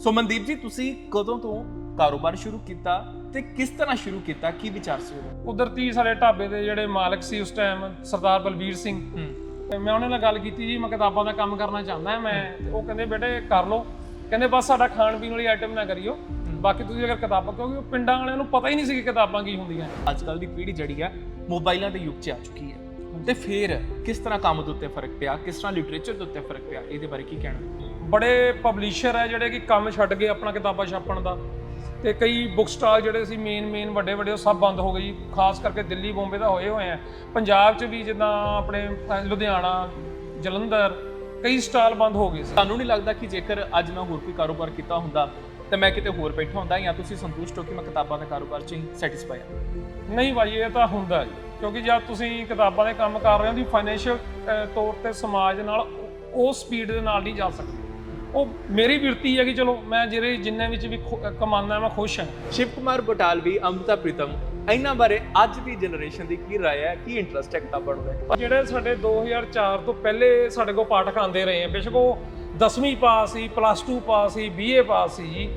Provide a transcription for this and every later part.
ਸੋ ਮਨਦੀਪ ਜੀ ਤੁਸੀਂ ਕਦੋਂ ਤੋਂ ਕਾਰੋਬਾਰ ਸ਼ੁਰੂ ਕੀਤਾ ਤੇ ਕਿਸ ਤਰ੍ਹਾਂ ਸ਼ੁਰੂ ਕੀਤਾ? ਕੀ ਵਿਚਾਰ ਸੀ ਉਹਦਾ? ਕੁਦਰਤੀ ਸਾਡੇ ਢਾਬੇ ਦੇ ਜਿਹੜੇ ਮਾਲਕ ਸੀ ਉਸ ਟਾਈਮ ਸਰਦਾਰ ਬਲਬੀਰ ਸਿੰਘ। ਤੇ ਮੈਂ ਉਹਨਾਂ ਨਾਲ ਗੱਲ ਕੀਤੀ ਜੀ ਮੈਂ ਕਿਤਾਬਾਂ ਦਾ ਕੰਮ ਕਰਨਾ ਚਾਹੁੰਦਾ ਮੈਂ ਤੇ ਉਹ ਕਹਿੰਦੇ ਬੇਟੇ ਕਰ ਲਓ। ਕਹਿੰਦੇ ਬਸ ਸਾਡਾ ਖਾਣ ਪੀਣ ਵਾਲੀ ਆਈਟਮ ਨਾ ਕਰਿਓ। ਬਾਕੀ ਤੁਸੀਂ ਅਗਰ ਕਿਤਾਬਾਂ ਕਿਉਂਕਿ ਉਹ ਪਿੰਡਾਂ ਵਾਲਿਆਂ ਨੂੰ ਪਤਾ ਹੀ ਨਹੀਂ ਸੀ ਕਿ ਕਿਤਾਬਾਂ ਕੀ ਹੁੰਦੀਆਂ। ਅੱਜ ਕੱਲ ਦੀ ਪੀੜ੍ਹੀ ਜਿਹੜੀ ਹੈ ਮੋਬਾਈਲਾਂ ਦੇ ਯੁੱਗ 'ਚ ਆ ਚੁੱਕੀ ਹੈ। ਤੇ ਫਿਰ ਕਿਸ ਤਰ੍ਹਾਂ ਕੰਮ ਦੇ ਉੱਤੇ ਫ਼ਰਕ ਪਿਆ? ਕਿਸ ਤਰ੍ਹਾਂ ਲਿਟਰੇਚਰ ਦੇ ਉੱਤੇ ਫ਼ਰਕ ਪਿਆ? ਇਹਦੇ ਬਾਰੇ ਕੀ ਕਹਿਣਾ? ਬੜੇ ਪਬਲਿਸ਼ਰ ਹੈ ਜਿਹੜੇ ਕਿ ਕੰਮ ਛੱਡ ਗਏ ਆਪਣਾ ਕਿਤਾਬਾਂ ਛਾਪਣ ਦਾ। ਤੇ ਕਈ ਬੁੱਕ ਸਟਾਲ ਜਿਹੜੇ ਸੀ ਮੇਨ ਮੇਨ ਵੱਡੇ ਵੱਡੇ ਉਹ ਸਭ ਬੰਦ ਹੋ ਗਏ ਜੀ। ਖਾਸ ਕਰਕੇ ਦਿੱਲੀ ਬੰਬੇ ਦਾ ਹੋਏ ਹੋਏ ਆ। ਪੰਜਾਬ 'ਚ ਵੀ ਜਿੱਦਾਂ ਆਪਣੇ ਲੁਧਿਆਣਾ ਜਲੰਧਰ ਕਈ ਸਟਾਲ ਬੰਦ ਹੋ ਗਏ ਸੀ। ਤੁਹਾਨੂੰ ਨਹੀਂ ਲੱਗਦਾ ਕਿ ਜੇਕਰ ਅੱਜ ਮੈਂ ਹੋਰ ਕੋਈ ਕਾਰੋਬਾਰ ਕੀਤਾ ਹੁੰਦਾ ਤੇ ਮੈਂ ਕਿਤੇ ਹੋਰ ਬੈਠਾ ਹੁੰਦਾ ਜਾਂ ਤੁਸੀਂ ਸੰਤੁਸ਼ਟ ਹੋ ਕਿ ਮੈਂ ਕਿਤਾਬਾਂ ਦੇ ਕਾਰੋਬਾਰ 'ਚ ਹੀ ਸੈਟੀਸਫਾਈ ਹਾਂ ਨਹੀਂ ਭਾਜੀ ਇਹ ਤਾਂ ਹੁੰਦਾ ਜੀ। ਕਿਉਂਕਿ ਜਦ ਤੁਸੀਂ ਕਿਤਾਬਾਂ ਦੇ ਕੰਮ ਕਰ ਰਹੇ ਹੋ ਦੀ ਫਾਈਨੈਂਸ਼ੀਅਲ ਤੌਰ ਤੇ ਸਮਾਜ ਨਾਲ ਉਹ ਸਪੀਡ ਦੇ ਨਾਲ ਨਹੀਂ ਜਾ ਸਕਦੇ। ਉਹ ਮੇਰੀ ਬਿਰਤੀ ਹੈ ਕਿ ਚਲੋ ਮੈਂ ਜਿਹੜੇ ਜਿੰਨੇ ਵਿੱਚ ਵੀ ਕਮਾਉਂਦਾ ਮੈਂ ਖੁਸ਼ ਹਾਂ ਸ਼ਿਵ ਕੁਮਾਰ ਬਟਾਲਵੀ ਅਮ੍ਰਿਤਾ ਪ੍ਰੀਤਮ ਇਹਨਾਂ ਬਾਰੇ ਅੱਜ ਦੀ ਜਨਰੇਸ਼ਨ ਦੀ ਕੀ ਰਾਏ ਹੈ ਕੀ ਇੰਟਰਸਟ ਹੈ ਕਿਤਾਬਾਂ ਨੂੰ ਲੈ ਕੇ? ਜਿਹੜੇ ਸਾਡੇ 2004 ਤੋਂ ਪਹਿਲੇ ਸਾਡੇ ਕੋਲ ਪਾਠਕ ਆਉਂਦੇ ਰਹੇ ਆ ਬੇਸ਼ੱਕ ਉਹ 10ਵੀਂ ਪਾਸ ਸੀ ਪਲੱਸ 2 ਪਾਸ ਸੀ ਬੀਏ ਪਾਸ ਸੀ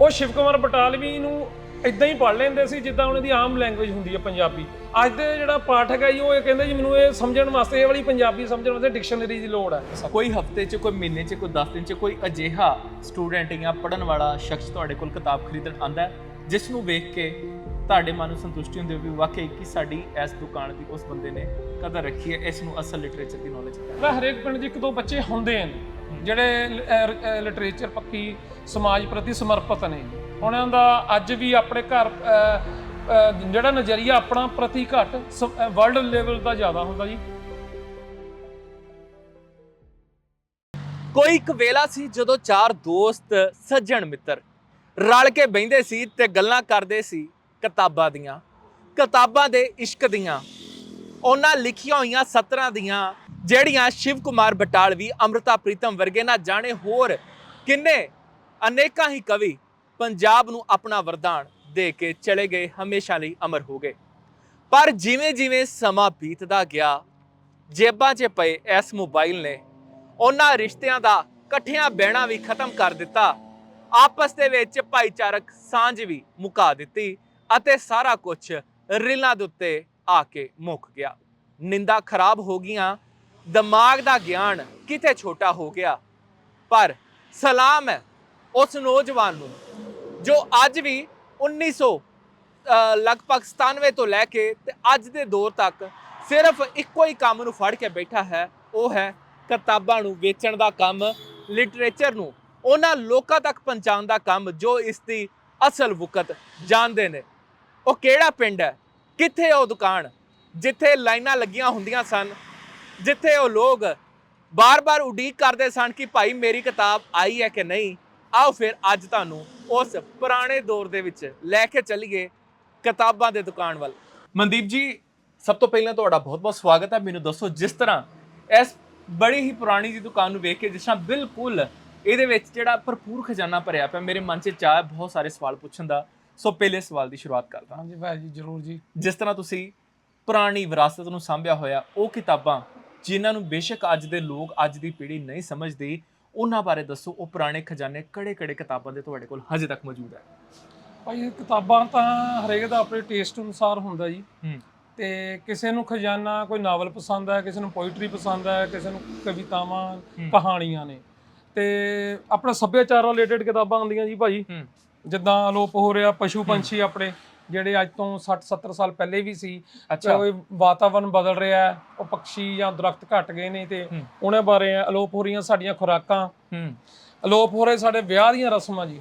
ਉਹ ਸ਼ਿਵ ਕੁਮਾਰ ਬਟਾਲਵੀ ਨੂੰ ਇਦਾਂ ਹੀ ਪੜ੍ਹ ਲੈਂਦੇ ਸੀ ਜਿੱਦਾਂ ਉਹਨਾਂ ਦੀ ਆਮ ਲੈਂਗੁਏਜ ਹੁੰਦੀ ਹੈ ਪੰਜਾਬੀ। ਅੱਜ ਦੇ ਜਿਹੜਾ ਪਾਠਕ ਹੈ ਜੀ ਉਹ ਇਹ ਕਹਿੰਦੇ ਜੀ ਮੈਨੂੰ ਇਹ ਸਮਝਣ ਵਾਸਤੇ ਇਹ ਵਾਲੀ ਪੰਜਾਬੀ ਸਮਝਣ ਵਾਸਤੇ ਡਿਕਸ਼ਨਰੀ ਦੀ ਲੋੜ ਹੈ ਕੋਈ ਹਫ਼ਤੇ 'ਚ ਕੋਈ ਮਹੀਨੇ 'ਚ ਕੋਈ 10 ਦਿਨ 'ਚ ਕੋਈ ਅਜਿਹਾ ਸਟੂਡੈਂਟ ਜਾਂ ਪੜਨ ਵਾਲਾ ਸ਼ਖਸ ਤੁਹਾਡੇ ਕੋਲ ਕਿਤਾਬ ਖਰੀਦਣ ਆਂਦਾ ਜਿਸ ਨੂੰ ਵੇਖ ਕੇ ਤੁਹਾਡੇ ਮਨ ਨੂੰ ਸੰਤੁਸ਼ਟੀ ਹੁੰਦੀ ਹੋਵੇ ਵਾਕਈ ਕਿ ਸਾਡੀ ਇਸ ਦੁਕਾਨ ਦੀ ਉਸ ਬੰਦੇ ਨੇ ਕਦਰ ਰੱਖੀ ਹੈ ਇਸ ਨੂੰ ਅਸਲ ਲਿਟਰੇਚਰ ਦੀ ਨੌਲੇਜ ਹੈ? ਹਰੇਕ ਪਿੰਡ 'ਚ ਇੱਕ ਦੋ ਬੱਚੇ ਹੁੰਦੇ ਨੇ ਜਿਹੜੇ ਲਿਟਰੇਚਰ ਪੱਖੀ ਸਮਾਜ ਪ੍ਰਤੀ ਸਮਰਪਿਤ ਨੇ। ਉਹਨਾਂ ਦਾ ਅੱਜ ਵੀ ਆਪਣੇ ਘਰ ਜਿਹੜਾ ਨਜ਼ਰੀਆ ਆਪਣਾ ਪ੍ਰਤੀ ਘੱਟ ਵਰਲਡ ਲੈਵਲ ਦਾ ਜ਼ਿਆਦਾ ਹੁੰਦਾ ਜੀ। ਕੋਈ ਇੱਕ ਵੇਲਾ ਸੀ ਜਦੋਂ ਚਾਰ ਦੋਸਤ, ਸੱਜਣ ਮਿੱਤਰ ਰਲ ਕੇ ਬਹਿੰਦੇ ਸੀ ਤੇ ਗੱਲਾਂ ਕਰਦੇ ਸੀ ਕਿਤਾਬਾਂ ਦੀਆਂ, ਕਿਤਾਬਾਂ ਦੇ ਇਸ਼ਕ ਦੀਆਂ। ਉਹਨਾਂ ਲਿਖੀਆਂ ਹੋਈਆਂ ਸਤਰਾਂ ਦੀਆਂ, ਜਿਹੜੀਆਂ ਸ਼ਿਵ ਕੁਮਾਰ ਬਟਾਲਵੀ, ਅੰਮ੍ਰਿਤਾ ਪ੍ਰੀਤਮ ਵਰਗੇ ਨਾ ਜਾਣੇ ਹੋਰ ਕਿੰਨੇ ਅਨੇਕਾਂ ਹੀ ਕਵੀ ਪੰਜਾਬ ਨੂੰ ਆਪਣਾ ਵਰਦਾਨ ਦੇ ਕੇ ਚਲੇ ਗਏ, ਹਮੇਸ਼ਾ ਲਈ ਅਮਰ ਹੋ ਗਏ। ਪਰ ਜਿਵੇਂ ਜਿਵੇਂ ਸਮਾਂ ਬੀਤਦਾ ਗਿਆ, ਜੇਬਾਂ 'ਚ ਪਏ ਇਸ ਮੋਬਾਈਲ ਨੇ ਉਹਨਾਂ ਰਿਸ਼ਤਿਆਂ ਦਾ ਇਕੱਠਿਆਂ ਬਹਿਣਾ ਵੀ ਖਤਮ ਕਰ ਦਿੱਤਾ। ਆਪਸ ਦੇ ਵਿੱਚ ਭਾਈਚਾਰਕ ਸਾਂਝ ਵੀ ਮੁਕਾ ਦਿੱਤੀ ਅਤੇ ਸਾਰਾ ਕੁਝ ਰੀਲਾਂ ਦੇ ਉੱਤੇ ਆ ਕੇ ਮੁੱਕ ਗਿਆ। ਨਿੰਦਾ ਖਰਾਬ ਹੋ ਗਈਆਂ, ਦਿਮਾਗ ਦਾ ਗਿਆਨ ਕਿਤੇ ਛੋਟਾ ਹੋ ਗਿਆ। ਪਰ ਸਲਾਮ ਹੈ ਉਸ ਨੌਜਵਾਨ ਨੂੰ ਜੋ ਅੱਜ ਵੀ 1900 ਅ, ਲਗਭਗ 97 ਤੋਂ ਲੈ ਕੇ ਤੇ ਅੱਜ ਦੇ ਦੌਰ ਤੱਕ ਸਿਰਫ ਇੱਕੋ ਹੀ ਕੰਮ ਨੂੰ ਫੜ ਕੇ ਬੈਠਾ ਹੈ ਉਹ ਹੈ ਕਿਤਾਬਾਂ ਨੂੰ ਵੇਚਣ ਦਾ ਕੰਮ ਲਿਟਰੇਚਰ ਨੂੰ। ਉਹਨਾਂ ਲੋਕਾਂ ਤੱਕ ਪਹੁੰਚਾਉਣ ਦਾ ਕੰਮ ਜੋ ਇਸ ਦੀ ਅਸਲ ਵਕਤ ਜਾਣਦੇ ਨੇ। ਉਹ ਕਿਹੜਾ ਪਿੰਡ ਹੈ? ਕਿੱਥੇ ਉਹ ਦੁਕਾਨ? ਜਿੱਥੇ ਲਾਈਨਾਂ ਲੱਗੀਆਂ ਹੁੰਦੀਆਂ ਸਨ ਜਿੱਥੇ ਉਹ ਲੋਕ ਬਾਰ-ਬਾਰ ਉਡੀਕ ਕਰਦੇ ਸਨ ਕਿ ਭਾਈ ਮੇਰੀ ਕਿਤਾਬ ਆਈ ਹੈ ਕਿ ਨਹੀਂ? ਆਓ ਫਿਰ ਅੱਜ ਤੁਹਾਨੂੰ ਉਸ ਪੁਰਾਣੇ ਦੌਰ ਦੇ ਵਿੱਚ ਲੈ ਕੇ ਚੱਲੀਏ ਕਿਤਾਬਾਂ ਦੇ ਦੁਕਾਨ ਵੱਲ। ਮਨਦੀਪ ਜੀ ਸਭ ਤੋਂ ਪਹਿਲਾਂ ਤੁਹਾਡਾ ਬਹੁਤ-ਬਹੁਤ ਸਵਾਗਤ ਹੈ। ਮੈਨੂੰ ਦੱਸੋ ਜਿਸ ਤਰ੍ਹਾਂ ਇਸ ਬੜੀ ਹੀ ਪੁਰਾਣੀ ਜੀ ਦੁਕਾਨ ਨੂੰ ਵੇਖ ਕੇ ਜਿਸ ਤਰ੍ਹਾਂ ਬਿਲਕੁਲ ਇਹਦੇ ਵਿੱਚ ਜਿਹੜਾ ਭਰਪੂਰ ਖਜ਼ਾਨਾ ਭਰਿਆ ਪਿਆ ਮੇਰੇ ਮਨ 'ਚ ਚਾਹ ਬਹੁਤ ਸਾਰੇ ਸਵਾਲ ਪੁੱਛਣ ਦਾ। ਸੋ ਪਹਿਲੇ ਸਵਾਲ ਦੀ ਸ਼ੁਰੂਆਤ ਕਰਦਾ ਹਾਂਜੀ ਭਾਈ ਜੀ ਜ਼ਰੂਰ ਜੀ। ਜਿਸ ਤਰ੍ਹਾਂ ਤੁਸੀਂ ਪੁਰਾਣੀ ਵਿਰਾਸਤ ਨੂੰ ਸਾਂਭਿਆ ਹੋਇਆ ਉਹ ਕਿਤਾਬਾਂ ਜਿਨ੍ਹਾਂ ਨੂੰ ਬੇਸ਼ੱਕ ਅੱਜ ਦੇ ਲੋਕ ਅੱਜ ਦੀ ਪੀੜ੍ਹੀ ਨਹੀਂ ਸਮਝਦੀ ਉਹਨਾਂ ਬਾਰੇ ਦੱਸੋ ਉਹ ਪੁਰਾਣੇ ਖਜ਼ਾਨੇ ਕਿਹੜੇ-ਕਿਹੜੇ ਕਿਤਾਬਾਂ ਦੇ ਤੁਹਾਡੇ ਕੋਲ ਹਜੇ ਤੱਕ ਮੌਜੂਦ ਹੈ? ਭਾਈ ਇਹ ਕਿਤਾਬਾਂ ਤਾਂ ਹਰੇਕ ਦਾ ਆਪਣੇ ਟੇਸਟ ਅਨੁਸਾਰ ਹੁੰਦਾ ਜੀ। ਹੂੰ। ਤੇ ਕਿਸੇ ਨੂੰ ਖਜ਼ਾਨਾ ਕੋਈ ਨਾਵਲ ਪਸੰਦ ਹੈ ਕਿਸੇ ਨੂੰ ਪੋਇਟਰੀ ਪਸੰਦ ਹੈ ਕਿਸੇ ਨੂੰ ਕਵਿਤਾਵਾਂ। ਕਹਾਣੀਆਂ ਨੇ। ਤੇ ਆਪਣਾ ਸੱਭਿਆਚਾਰ ਰਿਲੇਟਡ ਕਿਤਾਬਾਂ ਹੁੰਦੀਆਂ ਜੀ ਭਾਜੀ ਹੂੰ। ਜਿੱਦਾਂ ਅਲੋਪ ਹੋ ਰਿਹਾ ਪਸ਼ੂ ਪੰਛੀ ਆਪਣੇ। ਜਿਹੜੇ ਅੱਜ ਤੋਂ 60 70 ਸਾਲ ਪਹਿਲੇ ਵੀ ਸੀ ਅੱਛਾ। ਕੋਈ ਵਾਤਾਵਰਣ ਬਦਲ ਰਿਹਾ ਹੈ ਉਹ ਪੰਛੀ ਜਾਂ ਦਰਖਤ ਘਟ ਗਏ ਨੇ ਤੇ। ਉਹਨਾਂ ਬਾਰੇ ਅਲੋਪ ਹੋ ਰਹੀਆਂ ਸਾਡੀਆਂ ਖੁਰਾਕਾਂ। ਹੂੰ। ਅਲੋਪ ਹੋ ਰਹੇ ਸਾਡੇ ਵਿਆਹ ਦੀਆਂ ਰਸਮਾਂ ਜੀ।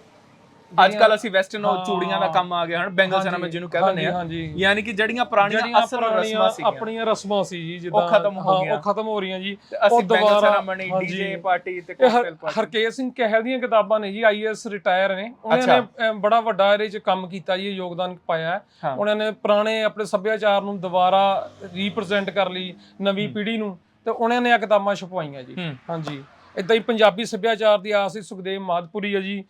ਅੱਜ ਕੱਲ ਅਸੀਂ ਵੈਸਟਰਨ ਉਹ। ਚੂੜੀਆਂ ਦਾ ਕੰਮ ਆ ਗਿਆ ਹਨ? ਬੈਂਗਲ ਸਨਾਮੇ ਜਿਹਨੂੰ ਕਹਿ ਦਿੰਦੇ ਆ। ਯਾਨੀ ਕਿ ਜਿਹੜੀਆਂ ਪੁਰਾਣੀਆਂ ਅਸਲ ਰਸਮਾਂ ਸੀਗੀਆਂ। ਆਪਣੀਆਂ ਰਸਮਾਂ ਸੀ ਜੀ ਜਿੱਦਾਂ ਖਤਮ ਹੋ ਗਈਆਂ। ਉਹ ਖਤਮ ਹੋ ਰਹੀਆਂ ਜੀ। ਉਹ ਦੁਬਾਰਾ- ਹਾਂਜੀ। ਡੀਜੇ ਪਾਰਟੀ ਤੇ ਕਾਕਟੇਲ ਪਾਰਟੀ। ਹਰਕੇਸ਼ ਸਿੰਘ ਕਹਿਲ ਦੀਆਂ ਕਿਤਾਬਾਂ ਨੇ ਜੀ ਆਈਐਸ ਰਿਟਾਇਰ ਨੇ। ਉਹਨਾਂ। ਨੇ ਬੜਾ ਵੱਡਾ ਇਹਦੇ ਚ ਕੰਮ ਕੀਤਾ ਜੀ ਯੋਗਦਾਨ ਪਾਇਆ। ਉਹਨਾਂ ਨੇ ਪੁਰਾਣੇ ਆਪਣੇ ਸੱਭਿਆਚਾਰ ਨੂੰ ਦੁਬਾਰਾ ਰੀਪ੍ਰੈਜ਼ੈਂਟ ਕਰ ਲਈ ਨਵੀਂ ਪੀੜ੍ਹੀ ਨੂੰ। ਤੇ ਉਹਨਾਂ ਨੇ ਆ ਕਿਤਾਬਾਂ ਛਪਵਾਈਆਂ ਜੀ। ਹਾਂਜੀ। ਇਦਾਂ ਹੀ ਪੰਜਾਬੀ ਸੱਭਿਆਚਾਰ ਦੀ ਆਸ ਸੀ ਸੁਖਦੇਵ ਮਾਦਪੁਰੀ ਹੈ ਜੀ।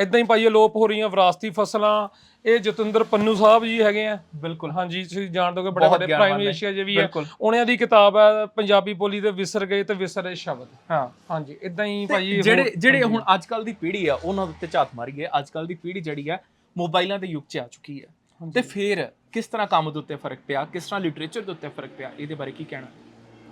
ਇਦਾਂ ਹੀ ਭਾਈ ਅਲੋਪ ਹੋ ਰਹੀਆਂ ਵਿਰਾਸਤੀ ਫਸਲਾਂ ਇਹ ਜਤਿੰਦਰ ਪੰਨੂ ਸਾਹਿਬ ਜੀ ਹੈਗੇ ਆ। ਬਿਲਕੁਲ। ਹਾਂਜੀ ਤੁਸੀਂ ਜਾਣਦੇ ਹੋਗੇ ਬੜੇ ਗਿਆਨਵਾਨ ਪ੍ਰਾਈਮ। ਏਸ਼ੀਆ ਜੇ ਵੀ ਹੈ। ਉਹਨਾਂ ਦੀ ਕਿਤਾਬ ਹੈ ਪੰਜਾਬੀ ਬੋਲੀ ਦੇ ਵਿਸਰ ਗਏ ਤੇ ਵਿਸਰੇ ਸ਼ਬਦ। ਹਾਂ। ਹਾਂਜੀ ਇਦਾਂ ਹੀ ਭਾਈ ਜਿਹੜੇ ਜਿਹੜੇ। ਹੁਣ ਅੱਜ ਕੱਲ ਦੀ ਪੀੜ੍ਹੀ ਆ ਉਹਨਾਂ ਦੇ ਉੱਤੇ ਝਾਤ ਮਾਰੀਏ ਅੱਜ ਕੱਲ ਦੀ ਪੀੜ੍ਹੀ ਜਿਹੜੀ ਆ ਮੋਬਾਈਲਾਂ ਦੇ ਯੁੱਗ 'ਚ ਆ ਚੁੱਕੀ ਹੈ। ਤੇ ਫਿਰ ਕਿਸ ਤਰ੍ਹਾਂ ਕੰਮ ਦੇ ਉੱਤੇ ਫ਼ਰਕ ਪਿਆ? ਕਿਸ ਤਰ੍ਹਾਂ ਲਿਟਰੇਚਰ ਦੇ ਉੱਤੇ ਫ਼ਰਕ ਪਿਆ? ਇਹਦੇ ਬਾਰੇ ਕੀ ਕਹਿਣਾ?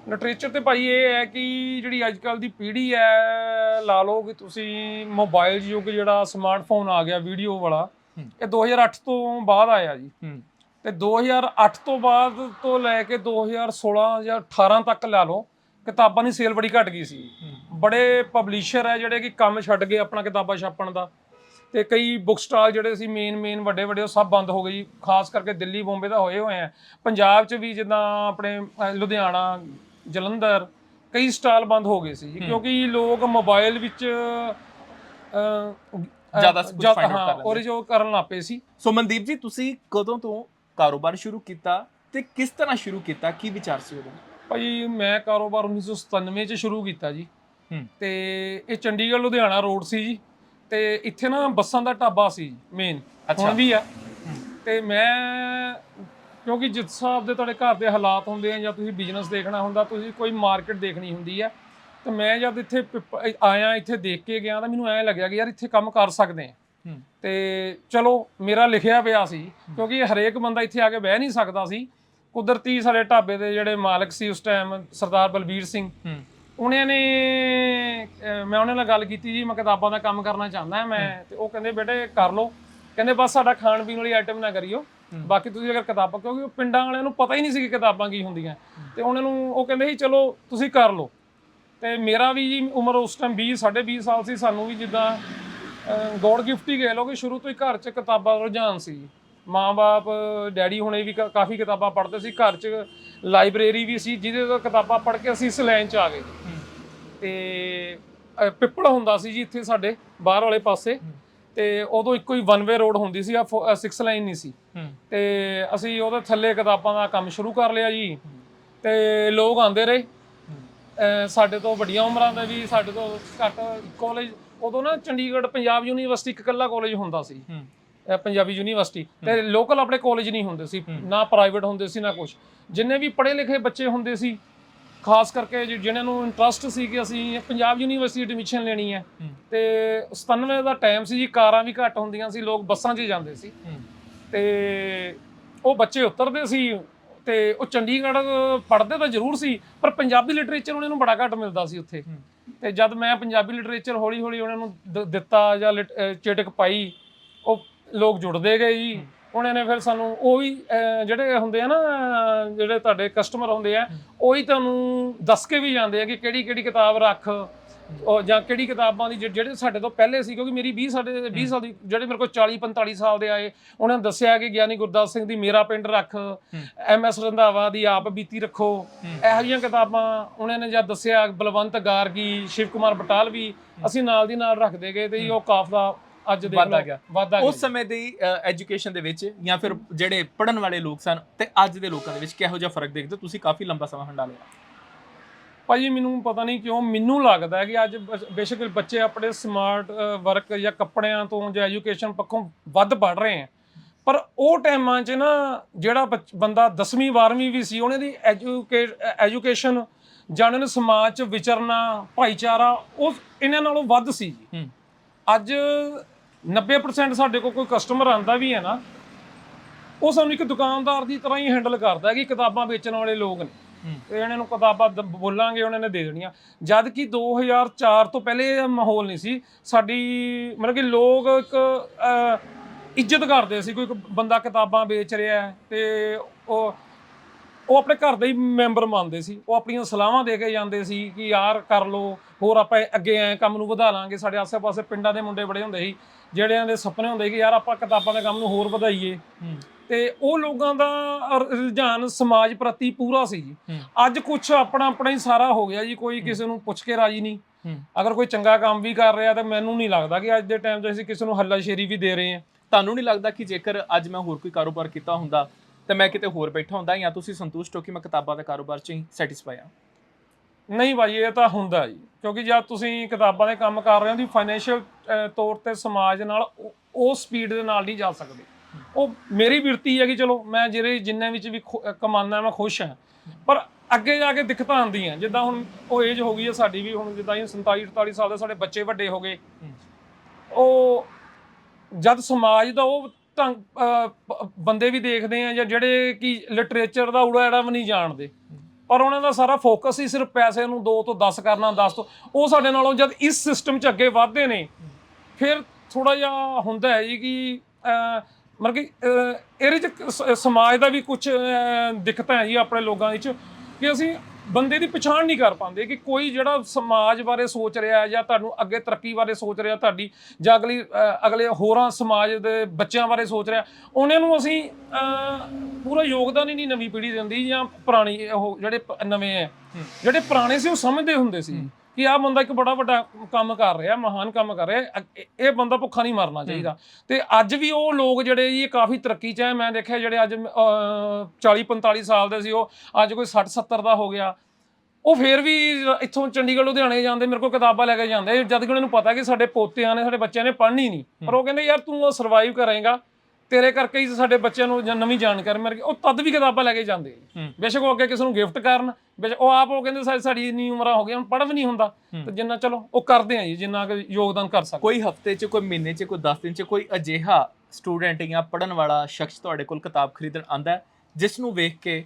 ਲਿਟਰੇਚਰ ਤੇ ਭਾਈ ਇਹ ਹੈ ਕਿ ਜਿਹੜੀ ਅੱਜ ਕੱਲ ਦੀ ਪੀੜ੍ਹੀ ਹੈ ਲਾ ਲਓ ਕਿ ਤੁਸੀਂ ਮੋਬਾਈਲ ਯੁੱਗ ਜਿਹੜਾ ਸਮਾਰਟਫੋਨ ਆ ਗਿਆ ਵੀਡੀਓ ਵਾਲਾ। ਇਹ 2008 ਤੋਂ ਬਾਅਦ ਆਇਆ ਜੀ। ਤੇ 2008 ਤੋਂ ਬਾਅਦ ਤੋਂ ਲੈ ਕੇ 2016 ਜਾਂ 18 ਤੱਕ ਲਾ ਲਓ ਕਿਤਾਬਾਂ ਦੀ ਸੇਲ ਬੜੀ ਘਟ ਗਈ ਸੀ। ਬੜੇ ਪਬਲਿਸ਼ਰ ਹੈ ਜਿਹੜੇ ਕਿ ਕੰਮ ਛੱਡ ਗਏ ਆਪਣਾ ਕਿਤਾਬਾਂ ਛਾਪਣ ਦਾ। ਤੇ ਕਈ ਬੁੱਕ ਸਟਾਲ ਜਿਹੜੇ ਸੀ ਮੇਨ ਮੇਨ ਵੱਡੇ ਵੱਡੇ ਉਹ ਸਭ ਬੰਦ ਹੋ ਗਏ ਖਾਸ ਕਰਕੇ ਦਿੱਲੀ ਬੰਬੇ ਦਾ ਹੋਏ ਹੋਏ ਆ। ਪੰਜਾਬ 'ਚ ਵੀ ਜਿੱਦਾਂ ਆਪਣੇ ਲੁਧਿਆਣਾ ਜਲੰਧਰ ਕਈ ਸਟਾਲ ਬੰਦ ਹੋ ਗਏ ਸੀ ਜੀ ਕਿਉਂਕਿ ਲੋਕ ਮੋਬਾਈਲ ਵਿੱਚ ਜ਼ਿਆਦਾ ਕੁਝ find out ਕਰ ਲੈਂਦੇ। ਔਰ ਜੋ ਕਰਨ ਲੱਪੇ ਸੀ। ਸੋ ਮਨਦੀਪ ਜੀ ਤੁਸੀਂ ਕਦੋਂ ਤੋਂ ਕਾਰੋਬਾਰ ਸ਼ੁਰੂ ਕੀਤਾ ਤੇ ਕਿਸ ਤਰ੍ਹਾਂ ਸ਼ੁਰੂ ਕੀਤਾ? ਕੀ ਵਿਚਾਰ ਸੀ ਉਦੋਂ ਭਾਈ ਮੈਂ ਕਾਰੋਬਾਰ 1997 ਚ ਸ਼ੁਰੂ ਕੀਤਾ ਜੀ। ਹੂੰ। ਤੇ ਇਹ ਚੰਡੀਗੜ੍ਹ ਲੁਧਿਆਣਾ ਰੋਡ ਸੀ ਜੀ। ਤੇ ਇੱਥੇ ਨਾ ਬੱਸਾਂ ਦਾ ਢਾਬਾ ਸੀ ਮੇਨ ਅੱਛਾ। ਹੁਣ ਵੀ ਆ। ਤੇ ਮੈਂ ਕਿਉਂਕਿ ਜਿਸ ਹਿਸਾਬ ਦੇ ਤੁਹਾਡੇ ਘਰ ਦੇ ਹਾਲਾਤ ਹੁੰਦੇ ਆ ਜਾਂ ਤੁਸੀਂ ਬਿਜ਼ਨਸ ਦੇਖਣਾ ਹੁੰਦਾ ਤੁਸੀਂ ਕੋਈ ਮਾਰਕੀਟ ਦੇਖਣੀ ਹੁੰਦੀ ਆ ਤੇ ਮੈਂ ਜਦ ਇੱਥੇ ਪਿੱਪ- ਆਇਆ ਇੱਥੇ ਦੇਖ ਕੇ ਗਿਆ ਤਾਂ ਮੈਨੂੰ ਐਂ ਲੱਗਿਆ ਕਿ ਯਾਰ ਇੱਥੇ ਕੰਮ ਕਰ ਸਕਦੇ ਆ। ਹੂੰ। ਤੇ ਚਲੋ ਮੇਰਾ ਲਿਖਿਆ ਪਿਆ ਸੀ ਕਿਉਂਕਿ ਹਰੇਕ ਬੰਦਾ ਇੱਥੇ ਆ ਕੇ ਬਹਿ ਨਹੀਂ ਸਕਦਾ ਸੀ। ਕੁਦਰਤੀ ਸਾਡੇ ਢਾਬੇ ਦੇ ਜਿਹੜੇ ਮਾਲਕ ਸੀ ਉਸ ਟਾਈਮ ਸਰਦਾਰ ਬਲਬੀਰ ਸਿੰਘ ਹੂੰ। ਉਹਨਾਂ ਨੇ ਅਹ ਮੈਂ ਉਹਨਾਂ ਨਾਲ ਗੱਲ ਕੀਤੀ ਜੀ ਮੈਂ ਕਿਤਾਬਾਂ ਦਾ ਕੰਮ ਕਰਨਾ ਚਾਹੁੰਦਾ ਹਾਂ। ਮੈਂ ਤੇ ਉਹ ਕਹਿੰਦੇ ਬੇਟੇ ਕਰ ਲਓ। ਕਹਿੰਦੇ ਬਸ ਸਾਡਾ ਖਾਣ ਪੀਣ ਵਾਲੀ ਆਈਟਮ ਨਾ ਕਰਿਓ। ਬਾਕੀ ਤੁਸੀਂ ਅਗਰ ਕਿਤਾਬਾਂ ਕਿਉਂਕਿ ਉਹ ਪਿੰਡਾਂ ਵਾਲਿਆਂ ਨੂੰ ਪਤਾ ਹੀ ਨਹੀਂ ਸੀ ਕਿ ਕਿਤਾਬਾਂ ਕੀ ਹੁੰਦੀਆਂ। ਤੇ ਉਹਨਾਂ ਨੂੰ ਉਹ ਕਹਿੰਦੇ ਸੀ ਚਲੋ ਤੁਸੀਂ ਕਰ ਲਓ। ਤੇ ਮੇਰਾ ਵੀ ਜੀ ਉਮਰ ਉਸ ਟਾਈਮ 20 20.5 ਸਾਲ ਸੀ। ਸਾਨੂੰ ਵੀ ਜਿੱਦਾਂ ਗੋਡ ਗਿਫਟ ਹੀ ਕਹਿ ਲਓ ਕਿ ਸ਼ੁਰੂ ਤੋਂ ਹੀ ਘਰ 'ਚ ਕਿਤਾਬਾਂ ਦਾ ਰੁਝਾਨ ਸੀ। ਮਾਂ-ਬਾਪ ਡੈਡੀ ਹੁਣੇ ਵੀ ਕਾਫੀ ਕਿਤਾਬਾਂ ਪੜ੍ਹਦੇ ਸੀ। ਘਰ 'ਚ ਲਾਇਬ੍ਰੇਰੀ ਵੀ ਸੀ ਜਿਹਦੇ ਤੋਂ ਕਿਤਾਬਾਂ ਪੜ੍ਹ ਕੇ ਅਸੀਂ ਇਸ ਲਾਈਨ 'ਚ ਆ ਗਏ ਤੇ ਪਿੱਪਲ ਹੁੰਦਾ ਸੀ ਜੀ ਇੱਥੇ ਸਾਡੇ ਬਾਹਰ ਵਾਲੇ ਪਾਸੇ। ਤੇ ਉਦੋਂ ਇੱਕੋ ਹੀ ਵਨ ਵੇ ਰੋਡ ਹੁੰਦੀ ਸੀ ਆ 6 ਲਾਈਨ ਨਹੀਂ ਸੀ। ਤੇ ਅਸੀਂ ਉਹਦੇ ਥੱਲੇ ਕਿਤਾਬਾਂ ਦਾ ਕੰਮ ਸ਼ੁਰੂ ਕਰ ਲਿਆ ਜੀ। ਤੇ ਲੋਕ ਆਉਂਦੇ ਰਹੇ। ਸਾਡੇ ਤੋਂ ਵੱਡੀਆਂ ਉਮਰਾਂ ਦੇ ਵੀ ਸਾਡੇ ਤੋਂ ਘੱਟ ਕਾਲਜ ਉਦੋਂ ਨਾ ਚੰਡੀਗੜ੍ਹ ਪੰਜਾਬ ਯੂਨੀਵਰਸਿਟੀ ਇੱਕ ਇਕੱਲਾ ਕਾਲਜ ਹੁੰਦਾ ਸੀ। ਪੰਜਾਬੀ ਯੂਨੀਵਰਸਿਟੀ। ਤੇ ਲੋਕਲ ਆਪਣੇ ਕਾਲਜ ਨਹੀਂ ਹੁੰਦੇ ਸੀ ਨਾ ਪ੍ਰਾਈਵੇਟ ਹੁੰਦੇ ਸੀ ਨਾ ਕੁਝ ਜਿੰਨੇ ਵੀ ਪੜ੍ਹੇ ਲਿਖੇ ਬੱਚੇ ਹੁੰਦੇ ਸੀ ਖਾਸ ਕਰਕੇ ਜਿ- ਜਿਨ੍ਹਾਂ ਨੂੰ ਇੰਟਰਸਟ ਸੀ ਕਿ ਅਸੀਂ ਪੰਜਾਬ ਯੂਨੀਵਰਸਿਟੀ ਐਡਮਿਸ਼ਨ ਲੈਣੀ ਹੈ ਹੂੰ। ਤੇ 97 ਦਾ ਟਾਈਮ ਸੀ ਜੀ ਕਾਰਾਂ ਵੀ ਘੱਟ ਹੁੰਦੀਆਂ ਸੀ ਲੋਕ ਬੱਸਾਂ 'ਚ ਹੀ ਜਾਂਦੇ ਸੀ। ਹੂੰ। ਤੇ ਉਹ ਬੱਚੇ ਉਤਰਦੇ ਸੀ ਤੇ ਉਹ ਚੰਡੀਗੜ੍ਹ ਪੜ੍ਹਦੇ ਤਾਂ ਜ਼ਰੂਰ ਸੀ ਪਰ ਪੰਜਾਬੀ ਲਿਟਰੇਚਰ ਉਹਨਾਂ ਨੂੰ ਬੜਾ ਘੱਟ ਮਿਲਦਾ ਸੀ ਉੱਥੇ। ਹੂੰ। ਤੇ ਜਦ ਮੈਂ ਪੰਜਾਬੀ ਲਿਟਰੇਚਰ ਹੌਲੀ ਹੌਲੀ ਉਹਨਾਂ ਨੂੰ ਦ- ਦਿੱਤਾ ਜਾਂ ਲਿਟ- ਅਹ ਚਿਟਕ ਪਾਈ ਉਹ ਲੋਕ ਜੁੜਦੇ ਗਏ ਜੀ। ਉਹਨਾਂ ਨੇ ਫਿਰ ਸਾਨੂੰ ਉਹੀ ਜਿਹੜੇ ਹੁੰਦੇ ਆ ਨਾ, ਜਿਹੜੇ ਤੁਹਾਡੇ ਕਸਟਮਰ ਹੁੰਦੇ ਆ, ਉਹੀ ਤੁਹਾਨੂੰ ਦੱਸ ਕੇ ਵੀ ਜਾਂਦੇ ਆ ਕਿ ਕਿਹੜੀ ਕਿਹੜੀ ਕਿਤਾਬ ਰੱਖ, ਉਹ ਜਾਂ ਕਿਹੜੀ ਕਿਤਾਬਾਂ ਦੀ ਜਿਹੜੇ ਸਾਡੇ ਤੋਂ ਪਹਿਲੇ ਸੀ, ਕਿਉਂਕਿ ਮੇਰੀ 20 ਸਾਡੇ 20 ਸਾਲ ਦੀ, ਜਿਹੜੇ ਮੇਰੇ ਕੋਲ 40 45 ਸਾਲ ਦੇ ਆਏ, ਉਹਨਾਂ ਨੇ ਦੱਸਿਆ ਕਿ ਗਿਆਨੀ ਗੁਰਦਾਸ ਸਿੰਘ ਦੀ ਮੇਰਾ ਪਿੰਡ ਰੱਖ, ਐਮ ਐਸ ਰੰਧਾਵਾ ਦੀ ਆਪ ਬੀਤੀ ਰੱਖੋ, ਇਹੋ ਜਿਹੀਆਂ ਕਿਤਾਬਾਂ ਉਹਨਾਂ ਨੇ ਜਦ ਦੱਸਿਆ, ਬਲਵੰਤ ਗਾਰਗੀ, ਸ਼ਿਵ ਕੁਮਾਰ ਬਟਾਲਵੀ, ਅਸੀਂ ਨਾਲ ਦੀ ਨਾਲ ਰੱਖਦੇ ਗਏ ਤੇ ਉਹ ਕਾਫਲਾ ਅੱਜ ਦੇਖ ਲਓ ਗਿਆ। ਵਾਧਾ ਗਿਆ ਉਸ ਸਮੇਂ ਦੀ ਐਜੂਕੇਸ਼ਨ ਦੇ ਵਿੱਚ ਜਾਂ ਫਿਰ ਜਿਹੜੇ ਪੜਨ ਵਾਲੇ ਲੋਕ ਸਨ ਤੇ ਅੱਜ ਦੇ ਲੋਕਾਂ ਦੇ ਵਿੱਚ ਕਿਹੋ ਜਿਹਾ ਫ਼ਰਕ ਦੇਖਦੇ? ਤੁਸੀਂ ਕਾਫੀ ਲੰਬਾ ਸਮਾਂ ਹੰਡਾ ਲਿਆ। ਭਾਜੀ ਮੈਨੂੰ ਪਤਾ ਨਹੀਂ ਕਿਉਂ ਮੈਨੂੰ ਲੱਗਦਾ ਹੈ ਕਿ ਅੱਜ ਬਸ- ਬੇਸ਼ੱਕ ਬੱਚੇ ਆਪਣੇ ਸਮਾਰਟ ਵਰਕ ਜਾਂ ਕੱਪੜਿਆਂ ਤੋਂ ਜਾਂ ਐਜੂਕੇਸ਼ਨ ਪੱਖੋਂ ਵੱਧ ਪੜ ਰਹੇ ਆ ਪਰ ਉਹ ਟਾਈਮਾਂ 'ਚ ਨਾ ਜਿਹੜਾ ਬੰਦਾ 10ਵੀਂ 12ਵੀਂ ਵੀ ਸੀ ਉਹਨੇ ਦੀ ਐਜੂਕੇਸ਼ਨ ਜਾਂ ਉਹਨੇ ਸਮਾਜ 'ਚ ਵਿਚਰਨਾ ਭਾਈਚਾਰਾ ਉਹ ਇਹਨਾਂ ਨਾਲੋਂ ਵੱਧ ਸੀ ਜੀ। ਅੱਜ 90% ਸਾਡੇ ਕੋਲ ਕੋਈ ਕਸਟਮਰ ਆਂਦਾ ਵੀ ਹੈ ਨਾ ਉਹ ਸਾਨੂੰ ਇੱਕ ਦੁਕਾਨਦਾਰ ਦੀ ਤਰ੍ਹਾਂ ਹੀ ਹੈਂਡਲ ਕਰਦਾ ਕਿ ਕਿਤਾਬਾਂ ਵੇਚਣ ਵਾਲੇ ਲੋਕ ਨੇ ਹੂੰ। ਤੇ ਇਹਨਾਂ ਨੂੰ ਕਿਤਾਬਾਂ ਦ- ਬੋਲਾਂਗੇ ਉਹਨਾਂ ਨੇ ਦੇ ਦੇਣੀਆਂ ਜਦ ਕਿ 2004 ਤੋਂ ਪਹਿਲੇ ਇਹ ਮਾਹੌਲ ਨਹੀਂ ਸੀ ਸਾਡੀ ਮਤਲਬ ਕਿ ਲੋਕ ਇੱਕ ਅਹ, ਇੱਜ਼ਤ ਕਰਦੇ ਸੀ ਕੋਈ ਇੱਕ ਬੰਦਾ ਕਿਤਾਬਾਂ ਵੇਚ ਰਿਹਾ ਹੈ ਤੇ ਉਹ ਉਹ ਆਪਣੇ ਘਰ ਦੇ ਹੀ ਮੈਂਬਰ ਮੰਨਦੇ ਸੀ। ਉਹ ਆਪਣੀਆਂ ਸਲਾਹਾਂ ਦੇ ਕੇ ਜਾਂਦੇ ਸੀ ਕਿ ਯਾਰ ਕਰ ਲੋ ਹੋਰ ਆਪਾਂ ਅੱਗੇ ਐ ਕੰਮ ਨੂੰ ਵਧਾ ਲਾਂਗੇ। ਸਾਡੇ ਆਸ-ਪਾਸੇ ਪਿੰਡਾਂ ਦੇ ਮੁੰਡੇ ਬੜੇ ਹੁੰਦੇ ਸੀ ਜਿਹੜਿਆਂ ਦੇ ਸੁਪਨੇ ਹੁੰਦੇ ਕਿ ਯਾਰ ਆਪਾਂ ਕਿਤਾਬਾਂ ਦੇ ਕੰਮ ਨੂੰ ਹੋਰ ਵਧਾਈਏ। ਤੇ ਉਹ ਲੋਕਾਂ ਦਾ ਰ- ਰੁਝਾਨ ਸਮਾਜ ਪ੍ਰਤੀ ਪੂਰਾ ਸੀ ਜੀ। ਅੱਜ ਕੁਝ ਆਪਣਾ ਆਪਣਾ ਹੀ ਸਾਰਾ ਹੋ ਗਿਆ ਜੀ ਕੋਈ ਕਿਸੇ ਨੂੰ ਪੁੱਛ ਕੇ ਰਾਜੀ ਨਹੀਂ। ਅਗਰ ਕੋਈ ਚੰਗਾ ਕੰਮ ਵੀ ਕਰ ਰਿਹਾ ਤਾਂ ਮੈਨੂੰ ਨਹੀਂ ਲੱਗਦਾ ਕਿ ਅੱਜ ਦੇ ਟਾਈਮ 'ਚ ਅਸੀਂ ਕਿਸੇ ਨੂੰ ਹੱਲਾਸ਼ੇਰੀ ਵੀ ਦੇ ਰਹੇ ਹਾਂ। ਤੁਹਾਨੂੰ ਨਹੀਂ ਲੱਗਦਾ ਕਿ ਜੇਕਰ ਅੱਜ ਮੈਂ ਹੋਰ ਕੋਈ ਕਾਰੋਬਾਰ ਕੀਤਾ ਹੁੰਦਾ ਤੇ ਮੈਂ ਕਿਤੇ ਹੋਰ ਬੈਠਾ ਹੁੰਦਾ ਜਾਂ ਤੁਸੀਂ ਸੰਤੁਸ਼ਟ ਹੋ ਕਿ ਮੈਂ ਕਿਤਾਬਾਂ ਦੇ ਕਾਰੋਬਾਰ 'ਚ ਹੀ ਸੈਟੀਸਫਾਈ ਆ ਨਹੀਂ ਭਾਜੀ ਇਹ ਤਾਂ ਹੁੰਦਾ ਜੀ ਕਿਉਂਕਿ ਜਦ ਤੁਸੀਂ ਕਿਤਾਬਾਂ ਦੇ ਕੰਮ ਕਰ ਰਹੇ ਹੋ ਦੀ ਫਾਈਨੈਂਸ਼ੀਅਲ ਤੌਰ ਤੇ ਸਮਾਜ ਨਾਲ ਉਹ- ਸਪੀਡ ਦੇ ਨਾਲ ਨਹੀਂ ਜਾ ਸਕਦੇ। ਉਹ ਮੇਰੀ ਬਿਰਤੀ ਹੈ ਕਿ ਚਲੋ ਮੈਂ ਜਿਹੜੇ ਜਿੰਨੇ ਵਿੱਚ ਵੀ ਕਮਾਉਂਦਾ ਮੈਂ ਖੁਸ਼ ਹਾਂ। ਪਰ ਅੱਗੇ ਜਾ ਕੇ ਦਿੱਕਤਾਂ ਆਉਂਦੀਆਂ ਜਿੱਦਾਂ ਹੁਣ ਉਹ ਏਜ ਹੋ ਗਈ ਹੈ ਸਾਡੀ ਵੀ ਹੁਣ ਜਿੱਦਾਂ ਹੀ 47 48 ਸਾਲ ਦੇ ਸਾਡੇ ਬੱਚੇ ਵੱਡੇ ਹੋ ਗਏ। ਉਹ ਜਦ ਸਮਾਜ ਦਾ ਉਹ ਬੰਦੇ ਵੀ ਦੇਖਦੇ ਆ ਜਾਂ ਜਿਹੜੇ ਕਿ ਲਿਟਰੇਚਰ ਦਾ ਉੜਾ ਐੜਾ ਵੀ ਨਹੀਂ ਜਾਣਦੇ। ਪਰ ਉਹਨਾਂ ਦਾ ਸਾਰਾ ਫੋਕਸ ਹੀ ਸਿਰਫ ਪੈਸੇ ਨੂੰ 2 ਤੋਂ 10 ਕਰਨਾ 10 ਤੋਂ, ਉਹ ਸਾਡੇ ਨਾਲੋਂ ਜਦ ਇਸ ਸਿਸਟਮ 'ਚ ਅੱਗੇ ਵਧਦੇ ਨੇ, ਫਿਰ ਥੋੜਾ ਜਿਹਾ ਹੁੰਦਾ ਹੈ ਜੀ ਕਿ ਮਤਲਬ ਕਿ ਇਹਦੇ 'ਚ ਸਮਾਜ ਦਾ ਵੀ ਕੁਝ ਦਿੱਕਤਾਂ ਹੈ ਜੀ ਆਪਣੇ ਲੋਕਾਂ ਵਿੱਚ, ਕਿ ਅਸੀਂ ਬੰਦੇ ਦੀ ਪਛਾਣ ਨਹੀਂ ਕਰ ਪਾਉਂਦੇ ਕਿ ਕੋਈ ਜਿਹੜਾ ਸਮਾਜ ਬਾਰੇ ਸੋਚ ਰਿਹਾ ਹੈ ਜਾਂ ਤੁਹਾਨੂੰ ਅੱਗੇ ਤਰੱਕੀ ਬਾਰੇ ਸੋਚ ਰਿਹਾ ਤੁਹਾਡੀ ਜਾਂ ਅਗਲੀ ਅਗਲੇ ਹੋਰਾਂ ਸਮਾਜ ਦੇ ਬੱਚਿਆਂ ਬਾਰੇ ਸੋਚ ਰਿਹਾ ਉਹਨਾਂ ਨੂੰ ਅਸੀਂ ਪੂਰਾ ਯੋਗਦਾਨ ਹੀ ਨਹੀਂ ਨਵੀਂ ਪੀੜ੍ਹੀ ਦਿੰਦੀ ਜਾਂ ਪੁਰਾਣੀ ਉਹ ਜਿਹੜੇ ਨਵੇਂ ਹੈ। ਜਿਹੜੇ ਪੁਰਾਣੇ ਸੀ ਉਹ ਸਮਝਦੇ ਹੁੰਦੇ ਸੀ। ਕਿ ਆਹ ਬੰਦਾ ਇੱਕ ਬੜਾ ਵੱਡਾ ਕੰਮ ਕਰ ਰਿਹਾ ਮਹਾਨ ਕੰਮ ਕਰ ਰਿਹਾ ਅ- ਇਹ- ਇਹ ਬੰਦਾ ਭੁੱਖਾ ਨਹੀਂ ਮਰਨਾ ਚਾਹੀਦਾ। ਤੇ ਅੱਜ ਵੀ ਉਹ ਲੋਕ ਜਿਹੜੇ ਜੀ ਕਾਫੀ ਤਰੱਕੀ ਚ ਹੈ। ਮੈਂ ਦੇਖਿਆ ਜਿਹੜੇ ਅੱਜ 40 45 ਸਾਲ ਦੇ ਸੀ ਉਹ ਅੱਜ ਕੋਈ 60 70 ਦਾ ਹੋ ਗਿਆ। ਉਹ ਫੇਰ ਵੀ ਇੱਥੋਂ ਚੰਡੀਗੜ੍ਹ ਲੁਧਿਆਣੇ ਜਾਂਦੇ ਮੇਰੇ ਕੋਲ ਕਿਤਾਬਾਂ ਲੈ ਕੇ ਜਾਂਦੇ। ਜਦ ਕਿ ਉਹਨਾਂ ਨੂੰ ਪਤਾ ਕਿ ਸਾਡੇ ਪੋਤਿਆਂ ਨੇ ਸਾਡੇ ਬੱਚਿਆਂ ਨੇ ਪੜ੍ਹਨੀ ਨਹੀਂ। ਪਰ ਉਹ ਕਹਿੰਦੇ ਯਾਰ ਤੂੰ ਉਹ ਸਰਵਾਈਵ ਕਰੇਗਾ। ਤੇਰੇ ਕਰਕੇ ਹੀ ਸਾਡੇ ਬੱਚਿਆਂ ਨੂੰ ਜਾਂ ਨਵੀਂ ਜਾਣਕਾਰੀ ਮਿਲ ਗਈ। ਉਹ ਤਦ ਵੀ ਕਿਤਾਬਾਂ ਲੈ ਕੇ ਜਾਂਦੇ ਆ। ਬੇਸ਼ੱਕ ਉਹ ਅੱਗੇ ਕਿਸੇ ਨੂੰ ਗਿਫਟ ਕਰਨ ਬੇਸ਼ੱਕ ਉਹ ਆਪ ਉਹ ਕਹਿੰਦੇ ਸਾ- ਸਾਡੀ ਇੰਨੀ ਉਮਰਾਂ ਹੋ ਗਈਆਂ ਹੁਣ ਪੜ੍ਹ ਵੀ ਨਹੀਂ ਹੁੰਦਾ। ਤੇ ਜਿੰਨਾ ਚਲੋ ਉਹ ਕਰਦੇ ਆ ਜੀ ਜਿੰਨਾ ਕੁ ਯੋਗਦਾਨ ਕਰ ਸਕਦੇ ਕੋਈ ਹਫ਼ਤੇ 'ਚ ਕੋਈ ਮਹੀਨੇ 'ਚ ਕੋਈ 10 ਦਿਨ 'ਚ ਕੋਈ ਅਜਿਹਾ ਸਟੂਡੈਂਟ ਜਾਂ ਪੜਨ ਵਾਲਾ ਸ਼ਖਸ ਤੁਹਾਡੇ ਕੋਲ ਕਿਤਾਬ ਖਰੀਦਣ ਆਂਦਾ ਹੈ ਜਿਸ ਨੂੰ ਵੇਖ ਕੇ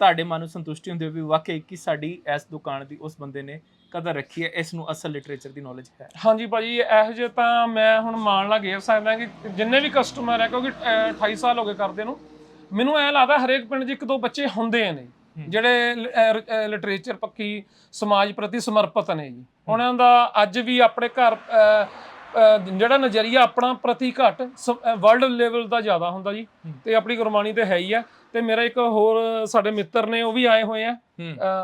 ਤੁਹਾਡੇ ਮਨ ਨੂੰ ਸੰਤੁਸ਼ਟੀ ਹੁੰਦੀ ਹੋਵੇ ਵੀ ਵਾਕਈ ਕਿ ਸਾਡੀ ਇਸ ਦੁਕਾਨ ਦੀ ਉਸ ਬੰਦੇ ਨੇ ਕਦਰ ਰੱਖੀ ਹੈ ਇਸ ਨੂੰ ਅਸਲ ਲਿਟਰੇਚਰ ਦੀ ਨੌਲੇਜ ਹੈ। ਹਾਂਜੀ ਭਾਜੀ ਇਹੋ ਜਿਹੇ ਤਾਂ ਮੈਂ ਹੁਣ ਮਾਣ ਲਾ ਗੇਰ ਸਕਦਾ ਕਿ ਜਿੰਨੇ ਵੀ ਕਸਟਮਰ ਹੈ ਕਿਉਂਕਿ ਅਹ, 28 ਸਾਲ ਹੋ ਗਏ ਕਰਦੇ ਨੂੰ ਮੈਨੂੰ ਐ ਲੱਗਦਾ ਹਰੇਕ ਪਿੰਡ 'ਚ ਇੱਕ ਦੋ ਬੱਚੇ ਹੁੰਦੇ ਨੇ ਜਿਹੜੇ ਲਿਟਰੇਚਰ ਪੱਖੀ ਸਮਾਜ ਪ੍ਰਤੀ ਸਮਰਪਿਤ ਨੇ ਜੀ। ਉਹਨਾਂ ਦਾ ਅੱਜ ਵੀ ਆਪਣੇ ਘਰ ਜਿਹੜਾ ਨਜ਼ਰੀਆ ਆਪਣਾ ਪ੍ਰਤੀ ਘੱਟ ਵਰਲਡ ਲੈਵਲ ਦਾ ਜ਼ਿਆਦਾ ਹੁੰਦਾ ਜੀ ਤੇ ਆਪਣੀ ਗੁਰਬਾਣੀ ਤੇ ਹੈ ਹੀ ਆ। ਤੇ ਮੇਰਾ ਇੱਕ ਹੋਰ ਸਾਡੇ ਮਿੱਤਰ ਨੇ ਉਹ ਵੀ ਆਏ ਹੋਏ ਆ।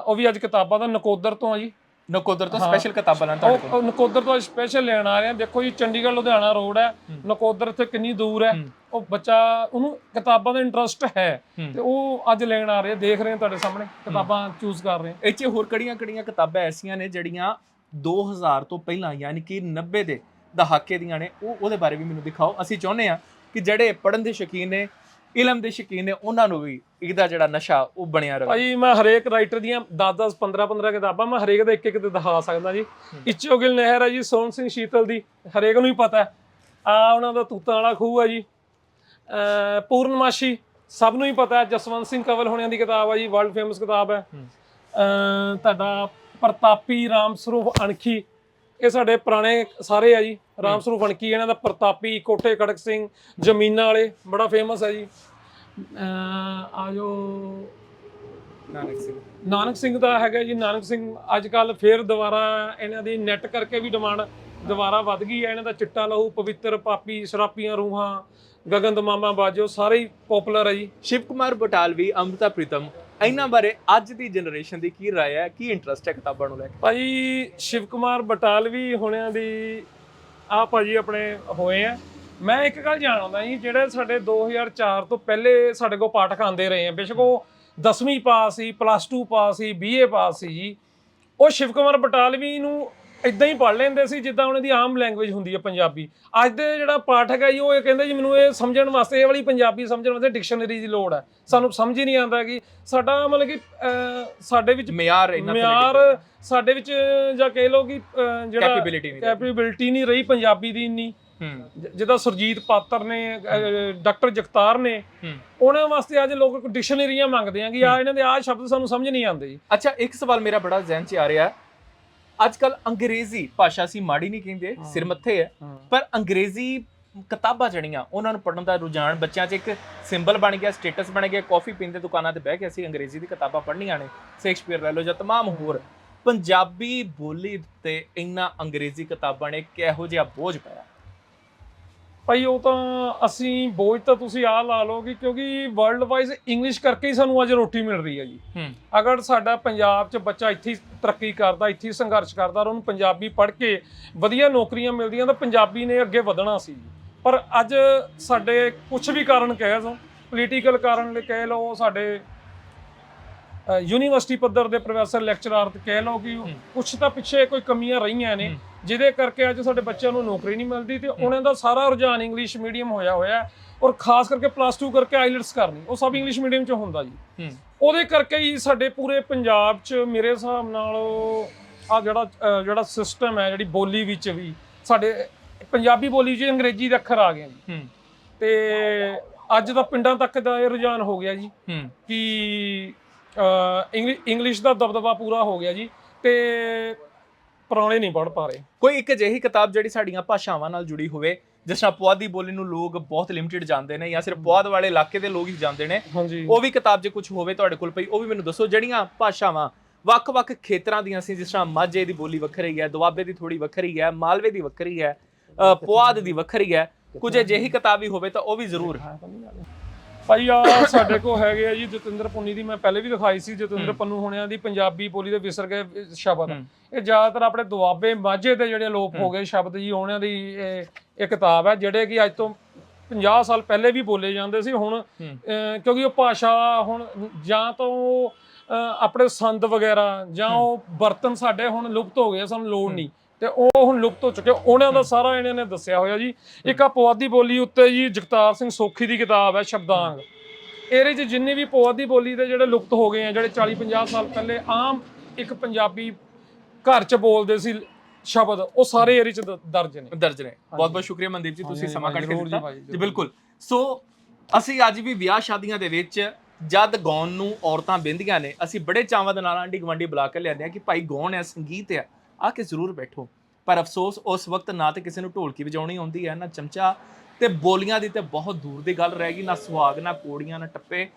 ਉਹ ਵੀ ਅੱਜ ਕਿਤਾਬਾਂ ਦਾ ਨਕੋਦਰ ਤੋਂ ਆ ਜੀ। ਨਕੋਦਰ ਤੋਂ ਸਪੈਸ਼ਲ ਕਿਤਾਬਾਂ ਲੈਣ ਤੁਹਾਡੇ ਉਹ ਉਹ ਨਕੋਦਰ ਤੋਂ ਸਪੈਸ਼ਲ ਲੈਣ ਆ ਰਹੇ ਆ ਦੇਖੋ ਜੀ ਚੰਡੀਗੜ੍ਹ ਲੁਧਿਆਣਾ ਰੋਡ ਹੈ। ਨਕੋਦਰ ਇੱਥੇ ਕਿੰਨੀ ਦੂਰ ਹੈ। ਉਹ ਬੱਚਾ ਉਹਨੂੰ ਕਿਤਾਬਾਂ ਦਾ ਇੰਟਰਸਟ ਹੈ। ਤੇ ਉਹ ਅੱਜ ਲੈਣ ਆ ਰਹੇ ਦੇਖ ਰਹੇ ਤੁਹਾਡੇ ਸਾਹਮਣੇ ਕਿਤਾਬਾਂ ਚੂਜ਼ ਕਰ ਰਹੇ ਇਹ 'ਚ ਹੋਰ ਕੜੀਆਂ ਕੜੀਆਂ ਕਿਤਾਬਾਂ ਐਸੀਆਂ ਨੇ ਜਿਹੜੀਆਂ 2000 ਤੋਂ ਪਹਿਲਾਂ ਯਾਨੀ ਕਿ 90 ਦੇ ਦਹਾਕੇ ਦੀਆਂ ਨੇ? ਉਹ ਉਹਦੇ ਬਾਰੇ ਵੀ ਮੈਨੂੰ ਦਿਖਾਓ। ਅਸੀਂ ਚਾਹੁੰਦੇ ਆ ਕਿ ਜਿਹੜੇ ਪੜਨ ਦੇ ਸ਼ੌਕੀਨ ਨੇ ਇਲਮ ਦੇ ਸ਼ੌਕੀਨ ਨੇ ਉਹਨਾਂ ਨੂੰ ਵੀ ਇਹਦਾ ਜਿਹੜਾ ਨਸ਼ਾ ਉਹ ਬਣਿਆ ਰਹੇ। ਭਾਜੀ ਮੈਂ ਹਰੇਕ ਰਾਈਟਰ ਦੀਆਂ 10 10 15 15 ਕਿਤਾਬਾਂ ਮੈਂ ਹਰੇਕ ਦਾ ਇੱਕ ਇੱਕ ਤੇ ਦਿਖਾ ਸਕਦਾ ਜੀ। ਇੱਚੋ ਗਿਲ ਨਹਿਰ ਹੈ ਜੀ ਸੋਹਣ ਸਿੰਘ ਸ਼ੀਤਲ ਦੀ ਹਰੇਕ ਨੂੰ ਹੀ ਪਤਾ ਆ ਉਹਨਾਂ ਦਾ ਤੂਤਾਂ ਵਾਲਾ ਖੂਹ ਹੈ ਜੀ। ਪੂਰਨਮਾਸ਼ੀ ਸਭ ਨੂੰ ਹੀ ਪਤਾ ਹੈ। ਜਸਵੰਤ ਸਿੰਘ ਕੰਵਲ ਹੋਣਿਆਂ ਦੀ ਕਿਤਾਬ ਹੈ ਜੀ ਵਰਲਡ ਫੇਮਸ ਕਿਤਾਬ ਹੈ। ਤੁਹਾਡਾ ਪ੍ਰਤਾਪੀ ਰਾਮ ਸਰੂਪ ਅਣਖੀ ਇਹ ਸਾਡੇ ਪੁਰਾਣੇ ਸਾਰੇ ਆ ਜੀ। ਰਾਮ ਸਰੂਪ ਅਣਖੀ ਇਹਨਾਂ ਦਾ ਪ੍ਰਤਾਪੀ ਕੋਠੇ ਖੜਕ ਸਿੰਘ ਜ਼ਮੀਨਾਂ ਵਾਲੇ ਬੜਾ ਫੇਮਸ ਹੈ ਜੀ। ਅਹ ਆ ਜੋ ਨਾਨਕ ਸਿੰਘ। ਨਾਨਕ ਸਿੰਘ ਦਾ ਹੈਗਾ ਜੀ ਨਾਨਕ ਸਿੰਘ ਅੱਜ ਕੱਲ ਫੇਰ ਦੁਬਾਰਾ ਇਹਨਾਂ ਦੀ ਨੈਟ ਕਰਕੇ ਵੀ ਡਿਮਾਂਡ ਦੁਬਾਰਾ ਵੱਧ ਗਈ ਹੈ। ਇਹਨਾਂ ਦਾ ਚਿੱਟਾ ਲਹੂ ਪਵਿੱਤਰ ਪਾਪੀ ਸ਼ਰਾਪੀਆਂ ਰੂਹਾਂ ਗਗਨ ਦਮਾਮਾ ਬਾਜੋ ਸਾਰੇ ਹੀ ਪਪੂਲਰ ਹੈ ਜੀ। ਸ਼ਿਵ ਕੁਮਾਰ ਬਟਾਲਵੀ ਅੰਮ੍ਰਿਤਾ ਪ੍ਰੀਤਮ ਇਹਨਾਂ ਬਾਰੇ ਅੱਜ ਦੀ ਜਨਰੇਸ਼ਨ ਦੀ ਕੀ ਰਾਏ ਹੈ ਕੀ ਇੰਟਰਸਟ ਹੈ ਕਿਤਾਬਾਂ ਨੂੰ ਲੈ ਕੇ? ਭਾਜੀ ਸ਼ਿਵ ਕੁਮਾਰ ਬਟਾਲਵੀ ਹੋਣਿਆਂ ਦੀ ਆ ਭਾਜੀ ਆਪਣੇ ਹੋਏ ਆ। ਮੈਂ ਇੱਕ ਗੱਲ ਜਾਣਦਾ ਜੀ, ਜਿਹੜੇ ਸਾਡੇ 2004 ਤੋਂ ਪਹਿਲੇ ਸਾਡੇ ਕੋਲ ਪਾਠਕ ਆਉਂਦੇ ਰਹੇ ਆ, ਬੇਸ਼ੱਕ ਉਹ 10ਵੀਂ ਪਾਸ ਸੀ ਪਲੱਸ 2 ਪਾਸ ਸੀ ਬੀਏ ਪਾਸ ਸੀ ਜੀ, ਉਹ ਸ਼ਿਵ ਕੁਮਾਰ ਬਟਾਲਵੀ ਨੂੰ ਇਦਾਂ ਹੀ ਪੜ੍ਹ ਲੈਂਦੇ ਸੀ ਜਿੱਦਾਂ ਉਹਨਾਂ ਦੀ ਆਮ ਲੈਂਗੁਏਜ ਹੁੰਦੀ ਹੈ ਪੰਜਾਬੀ। ਅੱਜ ਦੇ ਜਿਹੜਾ ਪਾਠਕ ਹੈ ਜੀ ਉਹ ਇਹ ਕਹਿੰਦੇ ਜੀ ਮੈਨੂੰ ਇਹ ਸਮਝਣ ਵਾਸਤੇ ਇਹ ਵਾਲੀ ਪੰਜਾਬੀ ਸਮਝਣ ਵਾਸਤੇ ਡਿਕਸ਼ਨਰੀ ਦੀ ਲੋੜ ਹੈ ਸਾਨੂੰ ਸਮਝ ਹੀ ਨਹੀਂ ਆਉਂਦਾ ਕਿ ਸਾਡਾ ਮਤਲਬ ਕਿ ਅਹ, ਸਾਡੇ ਵਿੱਚ ਮਿਆਰ ਇੰਨਾ ਮਿਆਰ ਸਾਡੇ ਵਿੱਚ ਜਾਂ ਕਹਿ ਲਓ ਕਿ ਅਹ, ਜਿਹੜਾ ਕੈਪੇਬਿਲਿਟੀ ਨਹੀਂ ਕੈਪੇਬਿਲਿਟੀ ਨਹੀਂ ਰਹੀ ਪੰਜਾਬੀ ਦੀ ਇੰਨੀ। ਹੂੰ। ਜ- ਜਿੱਦਾਂ ਸੁਰਜੀਤ ਪਾਤਰ ਨੇ ਡਾਕਟਰ ਜਗਤਾਰ ਨੇ ਹੂੰ। ਉਹਨਾਂ ਵਾਸਤੇ ਅੱਜ ਲੋਕ ਡਿਕਸ਼ਨਰੀਆਂ ਮੰਗਦੇ ਆ ਕਿ ਆ ਇਹਨਾਂ ਦੇ ਆ ਸ਼ਬਦ ਸਾਨੂੰ ਸਮਝ ਨਹੀਂ ਆਉਂਦੇ ਜੀ। ਅੱਛਾ ਇੱਕ ਸਵਾਲ ਮੇਰਾ ਬੜਾ ਜ਼ਿਹਨ 'ਚ ਆ ਰਿਹਾ। ਹੈ ਅੱਜ ਕੱਲ ਅੰਗਰੇਜ਼ੀ ਭਾਸ਼ਾ ਸੀ ਮਾੜੀ ਨਹੀਂ ਕਹਿੰਦੇ ਸਿਰ ਮੱਥੇ ਹੈ। ਪਰ ਅੰਗਰੇਜ਼ੀ ਕਿਤਾਬਾਂ ਜਿਹੜੀਆਂ ਉਹਨਾਂ ਨੂੰ ਪੜਨ ਦਾ ਰੁਝਾਨ ਬੱਚਿਆਂ 'ਚ ਇੱਕ ਸਿੰਬਲ ਬਣ ਗਿਆ ਸਟੇਟਸ ਬਣ ਗਿਆ ਕਾਫੀ ਪੀਂਦੇ ਦੁਕਾਨਾਂ ਤੇ ਬਹਿ ਕੇ ਅਸੀਂ ਅੰਗਰੇਜ਼ੀ ਦੀ ਕਿਤਾਬਾਂ ਪੜ੍ਹਨੀਆਂ ਨੇ। ਸ਼ੇਕਸਪੀਅਰ ਲੈ ਲਓ ਜਾਂ ਤਮਾਮ ਹੋਰ। ਪੰਜਾਬੀ ਬੋਲੀ ਤੇ ਇੰਨਾ ਅੰਗਰੇਜ਼ੀ ਕਿਤਾਬਾਂ ਨੇ ਕਿਹੋ ਜਿਹਾ ਬੋਝ ਪਾਇਆ। ਭਾਈ ਉਹ ਤਾਂ ਅਸੀਂ ਬੋਝ ਤਾਂ ਤੁਸੀਂ ਆ ਲਾ ਲਓ ਕਿ ਕਿਉਂਕਿ ਵਰਲਡ ਵਾਈਜ਼ ਇੰਗਲਿਸ਼ ਕਰਕੇ ਹੀ ਸਾਨੂੰ ਅੱਜ ਰੋਟੀ ਮਿਲ ਰਹੀ ਹੈ ਜੀ। ਅਗਰ ਸਾਡਾ ਪੰਜਾਬ 'ਚ ਬੱਚਾ ਇੱਥੇ ਤਰੱਕੀ ਕਰਦਾ ਇੱਥੇ ਸੰਘਰਸ਼ ਕਰਦਾ ਔਰ ਉਹਨੂੰ ਪੰਜਾਬੀ ਪੜ੍ਹ ਕੇ ਵਧੀਆ ਨੌਕਰੀਆਂ ਮਿਲਦੀਆਂ ਤਾਂ ਪੰਜਾਬੀ ਨੇ ਅੱਗੇ ਵਧਣਾ ਸੀ। ਪਰ ਅੱਜ ਸਾਡੇ ਕੁਝ ਵੀ ਕਾਰਨ ਕਹਿ ਦੋ ਪੋਲੀਟੀਕਲ ਕਾਰਨ ਲਈ ਕਹਿ ਲਓ ਸਾਡੇ ਯੂਨੀਵਰਸਿਟੀ ਪੱਧਰ ਦੇ ਪ੍ਰੋਫੈਸਰ ਲੈਕਚਰਰ ਤੇ ਕਹਿ ਲਓ ਕਿ। ਕੁਝ ਤਾਂ ਪਿੱਛੇ ਕੋਈ ਕਮੀਆਂ ਰਹੀਆਂ ਨੇ। ਜਿਹਦੇ ਕਰਕੇ ਅੱਜ ਸਾਡੇ ਬੱਚਿਆਂ ਨੂੰ ਨੌਕਰੀ ਨਹੀਂ ਮਿਲਦੀ ਤੇ ਉਹਨਾਂ ਦਾ ਸਾਰਾ ਰੁਝਾਨ ਇੰਗਲਿਸ਼ ਮੀਡੀਅਮ ਹੋਇਆ ਹੋਇਆ ਔਰ ਖਾਸ ਕਰਕੇ ਪਲੱਸ 2 ਕਰਕੇ ਆਈਲਟਸ ਕਰਨੀ ਉਹ ਸਭ ਇੰਗਲਿਸ਼ ਮੀਡੀਅਮ 'ਚ ਹੁੰਦਾ ਜੀ। ਉਹਦੇ ਕਰਕੇ ਹੀ ਸਾਡੇ ਪੂਰੇ ਪੰਜਾਬ 'ਚ ਮੇਰੇ ਹਿਸਾਬ ਨਾਲ ਆ ਜਿਹੜਾ ਜਿਹੜਾ ਸਿਸਟਮ ਹੈ ਜਿਹੜੀ ਬੋਲੀ ਵਿੱਚ ਵੀ ਸਾਡੇ ਪੰਜਾਬੀ ਬੋਲੀ 'ਚ ਅੰਗਰੇਜ਼ੀ ਦੇ ਅੱਖਰ ਆ ਗਏ ਜੀ ਤੇ ਅੱਜ ਦਾ ਪਿੰਡਾਂ ਤੱਕ ਦਾ ਇਹ ਰੁਝਾਨ ਹੋ ਗਿਆ ਜੀ ਕਿ ਇੰਗਲਿਸ਼ ਦਾ ਦਬਦਬਾ ਪੂਰਾ ਹੋ ਗਿਆ ਜੀ ਤੇ ਪੁਰਾਣੇ ਨਹੀਂ ਪੜ ਪਾ ਰਹੇ। ਕੋਈ ਇੱਕ ਅਜਿਹੀ ਕਿਤਾਬ ਜਿਹੜੀ ਸਾਡੀਆਂ ਭਾਸ਼ਾਵਾਂ ਨਾਲ ਜੁੜੀ ਹੋਵੇ ਜਿਸ ਤਰ੍ਹਾਂ ਪੁਆਧੀ ਬੋਲੀ ਨੂੰ ਲੋਕ ਬਹੁਤ ਲਿਮਟਿਡ ਜਾਣਦੇ ਨੇ ਜਾਂ ਸਿਰਫ ਪੁਆਧ ਵਾਲੇ ਇਲਾਕੇ ਦੇ ਲੋਕ ਹੀ ਜਾਣਦੇ ਨੇ ਉਹ ਵੀ ਕਿਤਾਬ ਜੇ ਕੁਝ ਹੋਵੇ ਤੁਹਾਡੇ ਕੋਲ ਪਈ ਉਹ ਵੀ ਮੈਨੂੰ ਦੱਸੋ ਜਿਹੜੀਆਂ ਭਾਸ਼ਾਵਾਂ ਵੱਖ-ਵੱਖ ਖੇਤਰਾਂ ਦੀਆਂ ਸੀ ਜਿਸ ਤਰ੍ਹਾਂ ਮਾਝੇ ਦੀ ਬੋਲੀ ਵੱਖਰੀ ਹੈ ਦੁਆਬੇ ਦੀ ਥੋੜੀ ਵੱਖਰੀ ਹੈ ਮਾਲਵੇ ਦੀ ਵੱਖਰੀ ਹੈ ਪੁਆਧ ਦੀ ਵੱਖਰੀ ਹੈ ਕੁਝ ਅਜਿਹੀ ਕਿਤਾਬ ਵੀ ਹੋਵੇ ਤਾਂ ਉਹ ਵੀ ਜ਼ਰੂਰ। ਭਾਈ ਆ ਸਾਡੇ ਕੋ ਹੈਗੇ ਆ ਜੀ ਜਤਿੰਦਰ ਪੁੰਨੀ ਦੀ ਮੈਂ ਪਹਿਲੇ ਵੀ ਦਿਖਾਈ ਸੀ ਜਤਿੰਦਰ ਪੰਨੂ ਹੋਣਿਆਂ ਦੀ ਪੰਜਾਬੀ ਬੋਲੀ ਦੇ ਵਿਸਰ ਗਏ ਸ਼ਬਦ। ਇਹ ਜ਼ਿਆਦਾਤਰ ਆਪਣੇ ਦੁਆਬੇ ਮਾਝੇ ਦੇ ਜਿਹੜੇ ਲੋਪ ਹੋ। ਗਏ ਸ਼ਬਦ ਜੀ ਉਹਨਾਂ ਦੀ ਇਹ ਕਿਤਾਬ ਹੈ ਜਿਹੜੇ ਕਿ ਅੱਜ ਤੋਂ 50 ਸਾਲ ਪਹਿਲੇ ਵੀ ਬੋਲੇ ਜਾਂਦੇ ਸੀ ਹੁਣ ਕਿਉਂਕਿ ਉਹ ਭਾਸ਼ਾ ਹੁਣ ਜਾਂ ਤਾਂ ਆਪਣੇ ਸੰਦ ਵਗੈਰਾ ਜਾਂ ਉਹ ਬਰਤਨ ਸਾਡੇ ਹੁਣ ਲੁਪਤ ਹੋ ਗਏ ਸਾਨੂੰ ਲੋੜ ਨਹੀਂ। ਤੇ ਉਹ ਹੁਣ ਲੁਪਤ ਹੋ ਚੁੱਕੇ ਉਹਨਾਂ ਦਾ ਸਾਰਾ ਇਹਨਾਂ ਨੇ ਦੱਸਿਆ ਹੋਇਆ ਜੀ। ਇੱਕ ਆ ਪੁਆਧੀ ਬੋਲੀ ਉੱਤੇ ਜੀ ਜਗਤਾਰ ਸਿੰਘ ਸੋਖੀ ਦੀ ਕਿਤਾਬ ਹੈ ਸ਼ਬਦਾਂਗ। ਇਹਦੇ 'ਚ ਜਿੰਨੇ ਵੀ ਪੁਆਧੀ ਬੋਲੀ ਦੇ ਜਿਹੜੇ ਲੁਪਤ ਹੋ ਗਏ ਆ ਜਿਹੜੇ 40 50 ਸਾਲ ਪਹਿਲੇ ਆਮ ਇੱਕ ਪੰਜਾਬੀ ਘਰ 'ਚ ਬੋਲਦੇ ਸੀ ਸ਼ਬਦ ਉਹ ਸਾਰੇ ਇਹਦੇ 'ਚ ਦਰਜ ਨੇ। ਦਰਜ ਨੇ। ਬਹੁਤ ਬਹੁਤ ਸ਼ੁਕਰੀਆ ਮਨਦੀਪ ਜੀ ਤੁਸੀਂ ਸਮਾਂ ਕੱਢ ਕੇ ਦਿੱਤਾ। ਜੀ। ਬਿਲਕੁਲ। ਸੋ ਅਸੀਂ ਅੱਜ ਵੀ ਵਿਆਹ ਸ਼ਾਦੀਆਂ ਦੇ ਵਿੱਚ ਜਦ ਗਾਉਣ ਨੂੰ ਔਰਤਾਂ ਬਹਿੰਦੀਆਂ ਨੇ ਅਸੀਂ ਬੜੇ ਚਾਵਾਂ ਦੇ ਨਾਲ ਆਂਢੀ ਗਵਾਂਢੀ ਬੁਲਾ ਕੇ ਲਿਆਉਂਦੇ ਆ ਕਿ ਭਾਈ ਗਾਉਣ ਹੈ ਸੰਗੀਤ ਹੈ। ਆ ਕੇ ਜ਼ਰੂਰ ਬੈਠੋ। ਪਰ ਅਫਸੋਸ, ਉਸ ਵਕਤ ਨਾ ਤੇ ਕਿਸੇ ਨੂੰ ਢੋਲਕੀ ਵਜਾਉਣੀ ਆਉਂਦੀ ਹੈ, ਨਾ ਚਮਚਾ ਤੇ ਬੋਲੀਆਂ ਦੀ ਤੇ ਬਹੁਤ ਦੂਰ ਦੀ ਗੱਲ ਰਹਿ ਗਈ, ਨਾ ਸੁਹਾਗ, ਨਾ ਕੋੜੀਆਂ ਨਾ ਟੱਪੇ।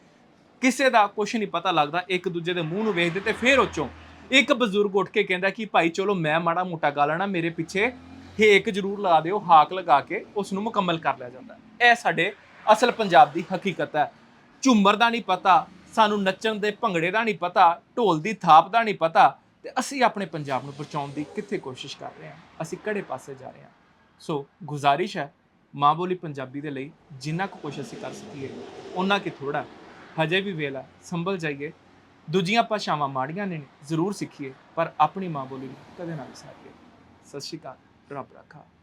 ਕਿਸੇ ਦਾ ਕੁਝ ਨਹੀਂ ਪਤਾ ਲੱਗਦਾ, ਇੱਕ ਦੂਜੇ ਦੇ ਮੂੰਹ ਨੂੰ ਵੇਖਦੇ ਤੇ ਫੇਰ ਉੱਚੋਂ ਇੱਕ ਬਜ਼ੁਰਗ ਉੱਠ ਕੇ ਕਹਿੰਦਾ ਕਿ ਭਾਈ ਚਲੋ ਮੈਂ ਮਾੜਾ ਮੋਟਾ ਗਾ ਲੈਣਾ, ਮੇਰੇ ਪਿੱਛੇ ਹੇਕ ਜ਼ਰੂਰ ਲਾ ਦਿਓ, ਹਾਕ ਲਗਾ ਕੇ ਉਸ ਨੂੰ ਮੁਕੰਮਲ ਕਰ ਲਿਆ ਜਾਂਦਾ ਇਹ ਸਾਡੇ ਅਸਲ ਪੰਜਾਬ ਦੀ ਹਕੀਕਤ ਹੈ। ਝੂਮਰ ਦਾ ਨਹੀਂ ਪਤਾ, ਸਾਨੂੰ ਨੱਚਣ ਦੇ ਭੰਗੜੇ ਦਾ ਨਹੀਂ ਪਤਾ, ਢੋਲ ਦੀ ਥਾਪ ਦਾ ਨਹੀਂ ਪਤਾ ਤੇ ਅਸੀਂ ਆਪਣੇ ਪੰਜਾਬ ਨੂੰ ਬਚਾਉਣ ਦੀ ਕਿੱਥੇ ਕੋਸ਼ਿਸ਼ ਕਰ ਰਹੇ ਹਾਂ? ਅਸੀਂ ਕਿਹੜੇ ਪਾਸੇ ਜਾ ਰਹੇ ਹਾਂ? ਸੋ ਗੁਜ਼ਾਰਿਸ਼ ਹੈ ਮਾਂ ਬੋਲੀ ਪੰਜਾਬੀ ਦੇ ਲਈ ਜਿੰਨਾ ਕੁ ਕੁਛ ਅਸੀਂ ਕਰ ਸਕੀਏ ਉਹਨਾਂ ਕੀ ਥੋੜਾ ਹਜੇ ਵੀ ਵੇਲਾ ਸੰਭਲ ਜਾਈਏ। ਦੂਜੀਆਂ ਭਾਸ਼ਾਵਾਂ ਮਾੜੀਆਂ ਨੇ, ਜ਼ਰੂਰ ਸਿੱਖੀਏ, ਪਰ ਆਪਣੀ ਮਾਂ ਬੋਲੀ ਨੂੰ ਕਦੇ ਨਾ ਵਿਸਾਰੀਏ। ਸਤਿ ਸ਼੍ਰੀ ਅਕਾਲ, ਰੱਬ ਰੱਖਾ।